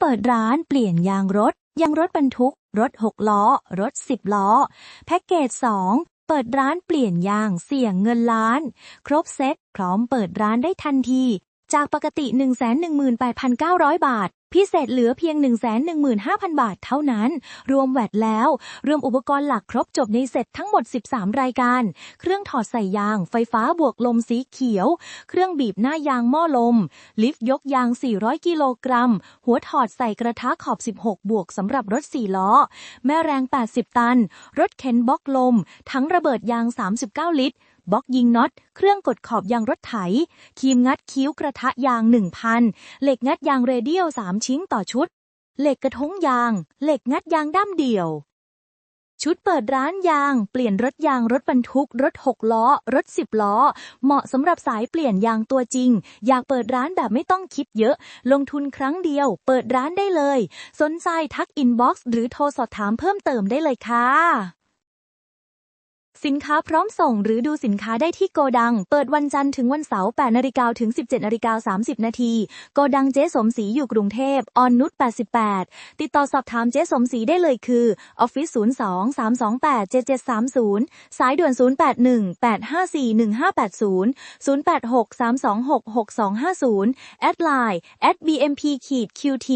เปิดร้านเปลี่ยนยางรถ ยางรถบรรทุก รถ 6 ล้อ รถ 10 ล้อ แพ็กเกจ 2 เปิดร้านเปลี่ยนยางเสี่ยงเงินล้าน ครบเซ็ตพร้อมเปิดร้านได้ทันที จากปกติ 118,900 บาท พิเศษเหลือเพียง 115,000 บาทเท่านั้น รวมแวดแล้ว รวมอุปกรณ์หลักครบจบในเซ็ตทั้งหมด 13 รายการ เครื่องถอดใส่ยาง ไฟฟ้าบวกลมสีเขียว เครื่องบีบหน้ายางหม้อลม ลิฟต์ยกยาง 400 กิโลกรัม หัวถอดใส่กระทะขอบ 16 บวกสำหรับรถ 4 ล้อ แม่แรง 80 ตัน รถเข็นบล็อกลม ทั้งระเบิดยาง 39 ลิตร บล็อกยิงน็อต เครื่องกดขอบยางรถไถ คีมงัดคิ้วกระทะยาง 1,000 เหล็กงัดยางเรเดียล 3 ชิ้นต่อชุด เหล็กกระทงยาง เหล็กงัดยางด้ามเดี่ยว ชุดเปิดร้านยาง เปลี่ยนรถยางรถบรรทุก รถ 6 ล้อ รถ 10 ล้อ เหมาะสำหรับสายเปลี่ยนยางตัวจริง อยากเปิดร้านแบบไม่ต้องคิดเยอะ ลงทุนครั้งเดียว เปิดร้านได้เลย สนใจทักอินบ็อกซ์หรือโทรสอบถามเพิ่มเติมได้เลยค่ะ สินค้าพร้อมส่งหรือดูสินค้าได้ที่โกดัง เปิดวันจันทร์ถึงวันเสาร์8นาฬิกาถึง 17นาฬิกา30นาทีโกดังเจ๊สมศรีอยู่กรุงเทพออนนุช88 ติดต่อสอบถามเจ๊สมศรีได้เลยคือออฟฟิศ02 328 7730 สายด่วน 081 854 1580 086 326 6250 แอดไลน์ at bmp ขีด qt